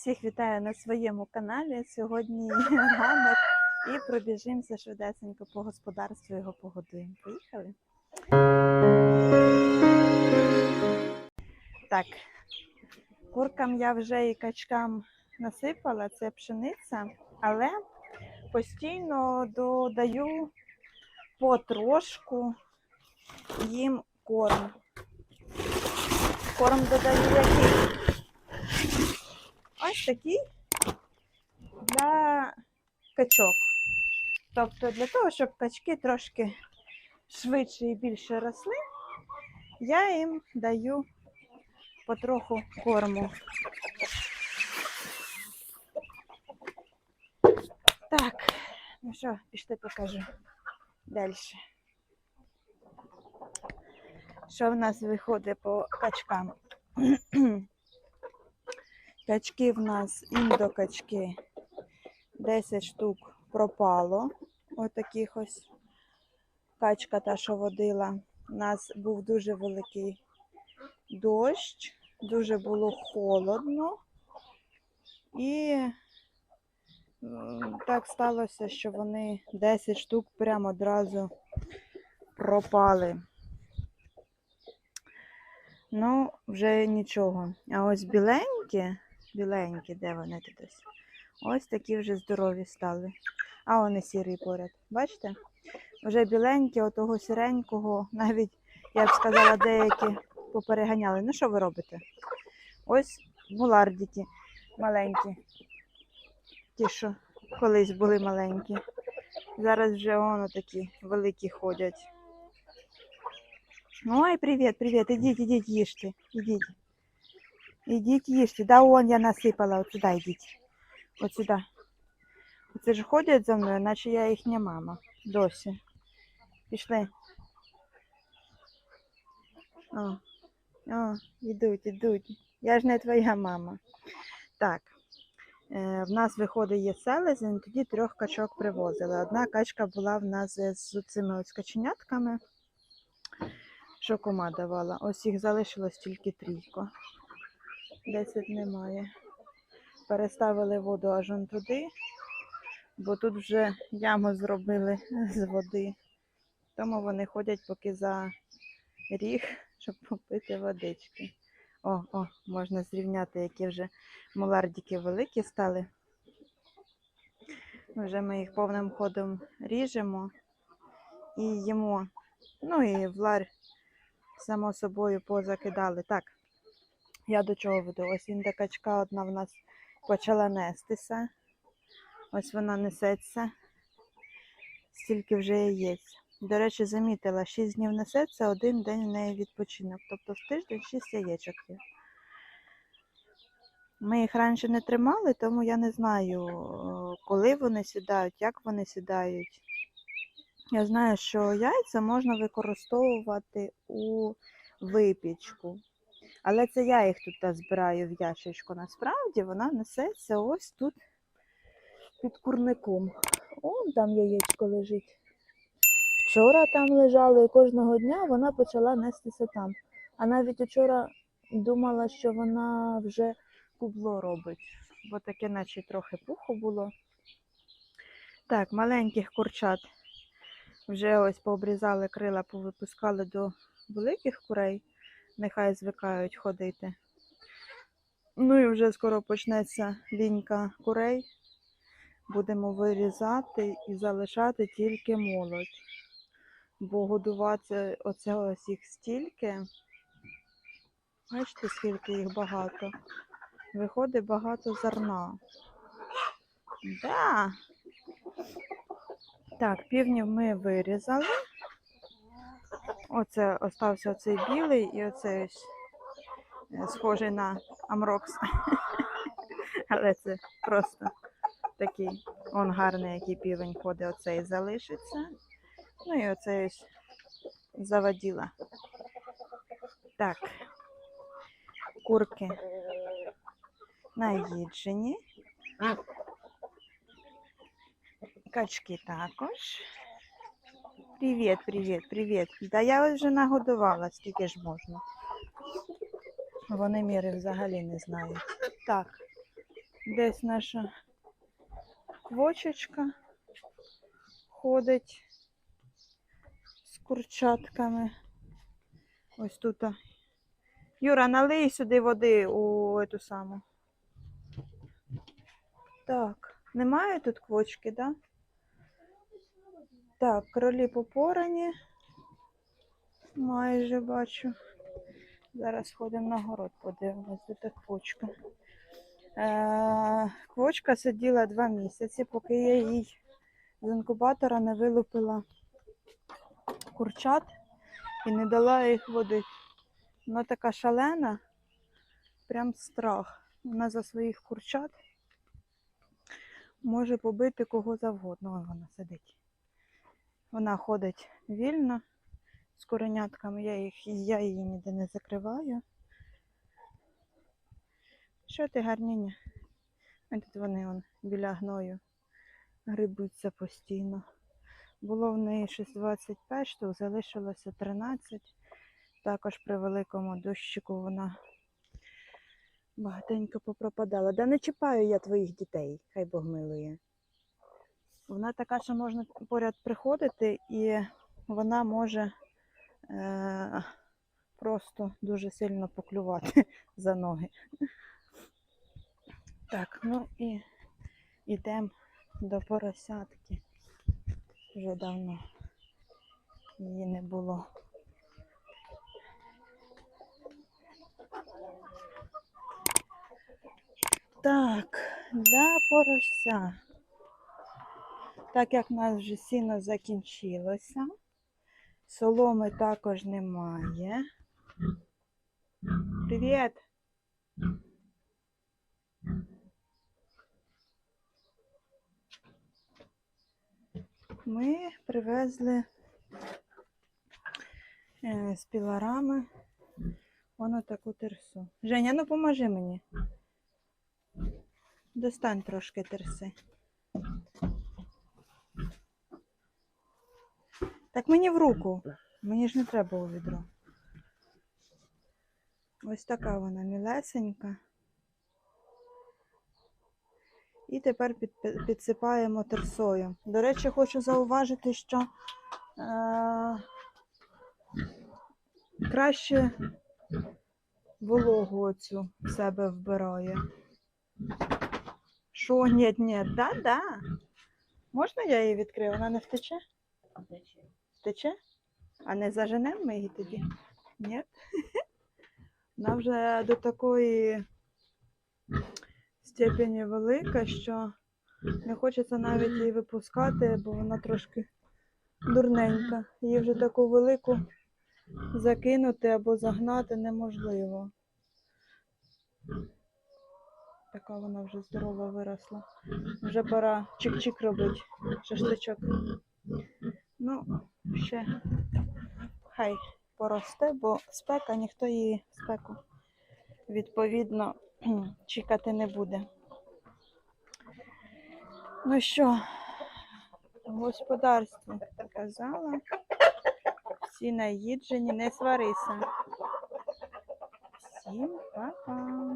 Всіх вітаю на своєму каналі. Сьогодні ранок і пробіжимося швидесенько по господарству його погодуємо. Поїхали. Так, куркам я вже і качкам насипала, це пшениця, але постійно додаю потрошку їм корм. Корм додаю який? Ось такий для качок. Тобто для того, щоб качки трошки швидше і більше росли, я їм даю потроху корму. Так, ну що, пішли покажу далі. Що в нас виходить по качкам? Качки в нас індокачки 10 штук пропало. Отаких ось качка та, що водила. У нас був дуже великий дощ, дуже було холодно. І так сталося, що вони 10 штук прямо одразу пропали. Ну, вже нічого. А ось біленькі, біленькі, де вони тут ось? Такі вже здорові стали. А вони сірий поряд. Бачите? Вже біленькі, отого сіренького, навіть, я б сказала, деякі попереганяли. Ну, що ви робите? Ось мулардіки маленькі. Ті, що колись були маленькі. Зараз вже воно такі великі ходять. Ой, привіт, привіт. Ідіть, ідіть, їжте. Ідіть. Ідіть, їжте. Да, он я насипала. От сюди йдіть. От сюди. Оце ж ходять за мною, наче я їхня мама. Досі. Пішли. О, о, ідуть, ідуть. Я ж не твоя мама. Так. Е, в нас виходить є селезень, тоді трьох качок привозили. Одна качка була в нас з цими ось каченятками що кума давала. Ось їх залишилось тільки трійко. Десять немає. Переставили воду аж он туди, бо тут вже яму зробили з води. Тому вони ходять поки за ріг, щоб попити водички. О, о, можна зрівняти, які вже мулардики великі стали. Вже ми їх повним ходом ріжемо і їмо. Ну і в лар само собою позакидали. Так, я до чого веду? Ось індикачка одна в нас почала нестися. Ось вона несеться. Стільки вже яєць. До речі, замітила, 6 днів несеться, один день в неї відпочинок. Тобто в тиждень 6 яєчок є. Ми їх раніше не тримали, тому я не знаю, коли вони сідають, як вони сідають. Я знаю, що яйця можна використовувати у випічку. Але це я їх тут збираю в ящичку. Насправді вона несеться ось тут під курником. О, там яєчко лежить. Вчора там лежало і кожного дня вона почала нестися там. А навіть вчора думала, що вона вже кубло робить, бо таке, наче трохи пуху було. Так, маленьких курчат вже ось пообрізали крила, повипускали до великих курей, нехай звикають ходити. Ну і вже скоро почнеться лінька курей. Будемо вирізати і залишати тільки молодь. Бо годувати оце ось їх стільки. Бачите, скільки їх багато. Виходить багато зерна. Да. Так, півнів ми вирізали. Оце остався оцей білий і оцей ось е, схожий на Амрокс. Але це просто такий, он гарний, який півень ходить, оцей залишиться. Ну і оцей ось заводіла. Так, курки наїджені. Качки також. Привіт, привіт, привіт. Да я вже нагодувала, скільки ж можна. Вони міри взагалі не знають. Так, Десь наша квочечка ходить з курчатками. Ось тут. Юра, налий сюди води у эту саму. Так, немає тут квочки, да? Так, кролі попорані. Майже бачу. Зараз ходимо на город, подивимось, де та квочка. Е, квочка сиділа два місяці, поки я їй з інкубатора не вилупила курчат і не дала їх водити. Вона така шалена, прям страх. Вона за своїх курчат може побити кого завгодно. Вона сидить. Вона ходить вільно з коренятками, я, їх, я її ніде не закриваю. Що ти гарніня? Ось тут вони он, біля гною грибуться постійно. Було в неї щось 25 штук, залишилося 13. Також при великому дощику вона багатенько попропадала. Да не чіпаю я твоїх дітей, хай Бог милує. Вона така, що можна поряд приходити, і вона може е- просто дуже сильно поклювати за ноги. Так, ну і йдемо до поросятки. Вже давно її не було. Так, для порося. Так як в нас вже сіно закінчилося, соломи також немає. Привіт! Ми привезли е, з пілорами воно таку терсу. Женя, ну поможи мені. Достань трошки терси. Так мені в руку. Мені ж не треба у відро. Ось така вона мілесенька. І тепер під, під- підсипаємо терсою. До речі, хочу зауважити, що е, краще вологу оцю в себе вбирає. Що, ні, ні, да, да. Можна я її відкрию? Вона не втече? Втече? А не заженемо ми її тоді? Ні? Вона вже до такої степені велика, що не хочеться навіть її випускати, бо вона трошки дурненька. Її вже таку велику закинути або загнати неможливо. Така вона вже здорова виросла. Вже пора чик-чик робити, шашличок. Ну, ще хай поросте, бо спека, ніхто її спеку відповідно чекати не буде. Ну що, в господарстві казала. Всі наїджені, не сварися. Всім па-па.